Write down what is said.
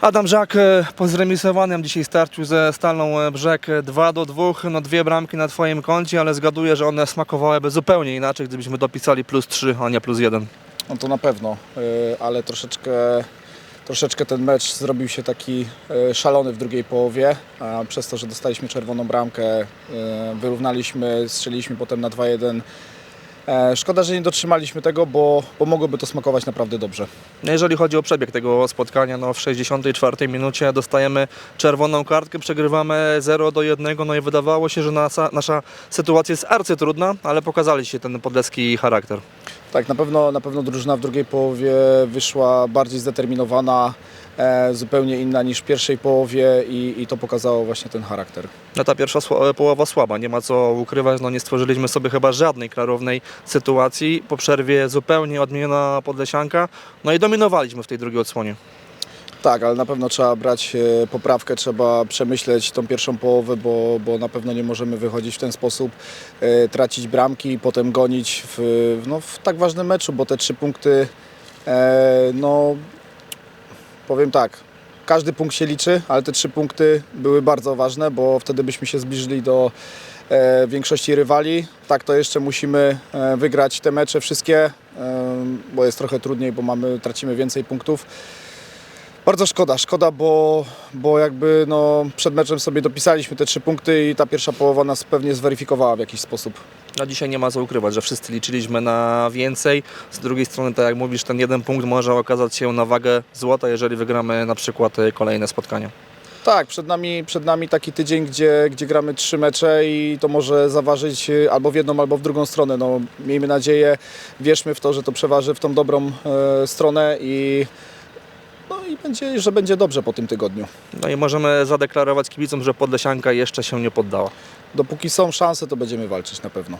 Adam Żak e, po zremisowanym dzisiaj starciu ze Stalą e, Brzeg 2 do 2, no dwie bramki na Twoim koncie, ale zgaduję, że one smakowałyby zupełnie inaczej, gdybyśmy dopisali plus 3, a nie plus 1. No to na pewno, ale troszeczkę, troszeczkę ten mecz zrobił się taki szalony w drugiej połowie, a przez to, że dostaliśmy czerwoną bramkę, wyrównaliśmy, strzeliliśmy potem na 2-1. E, Szkoda, że nie dotrzymaliśmy tego, bo, bo mogłoby to smakować naprawdę dobrze. No jeżeli chodzi o przebieg tego spotkania, no w 64 minucie dostajemy czerwoną kartkę, przegrywamy 0 do 1, no i wydawało się, że nasza, nasza sytuacja jest arcytrudna, ale pokazaliście ten podleski charakter. Tak, na pewno, na pewno drużyna w drugiej połowie wyszła bardziej zdeterminowana, e, zupełnie inna niż w pierwszej połowie i, i to pokazało właśnie ten charakter. No ta pierwsza sła- połowa słaba, nie ma co ukrywać, no nie stworzyliśmy sobie chyba żadnej klarownej sytuacji. Po przerwie zupełnie odmieniona podlesianka, no i dominowaliśmy w tej drugiej odsłonie. Tak, ale na pewno trzeba brać e, poprawkę, trzeba przemyśleć tą pierwszą połowę, bo, bo na pewno nie możemy wychodzić w ten sposób, e, tracić bramki i potem gonić w, no, w tak ważnym meczu, bo te trzy punkty, e, no powiem tak, każdy punkt się liczy, ale te trzy punkty były bardzo ważne, bo wtedy byśmy się zbliżyli do większości rywali. Tak to jeszcze musimy wygrać te mecze wszystkie, bo jest trochę trudniej, bo mamy, tracimy więcej punktów. Bardzo szkoda, szkoda, bo, bo jakby no, przed meczem sobie dopisaliśmy te trzy punkty i ta pierwsza połowa nas pewnie zweryfikowała w jakiś sposób. No dzisiaj nie ma co ukrywać, że wszyscy liczyliśmy na więcej. Z drugiej strony, tak jak mówisz, ten jeden punkt może okazać się na wagę złota, jeżeli wygramy na przykład e, kolejne spotkania. Tak, przed nami, przed nami taki tydzień, gdzie, gdzie gramy trzy mecze i to może zaważyć y, albo w jedną, albo w drugą stronę. No, miejmy nadzieję, wierzmy w to, że to przeważy w tą dobrą e, stronę i, że będzie dobrze po tym tygodniu. No i możemy zadeklarować kibicom, że Podlesianka jeszcze się nie poddała. Dopóki są szanse, to będziemy walczyć na pewno.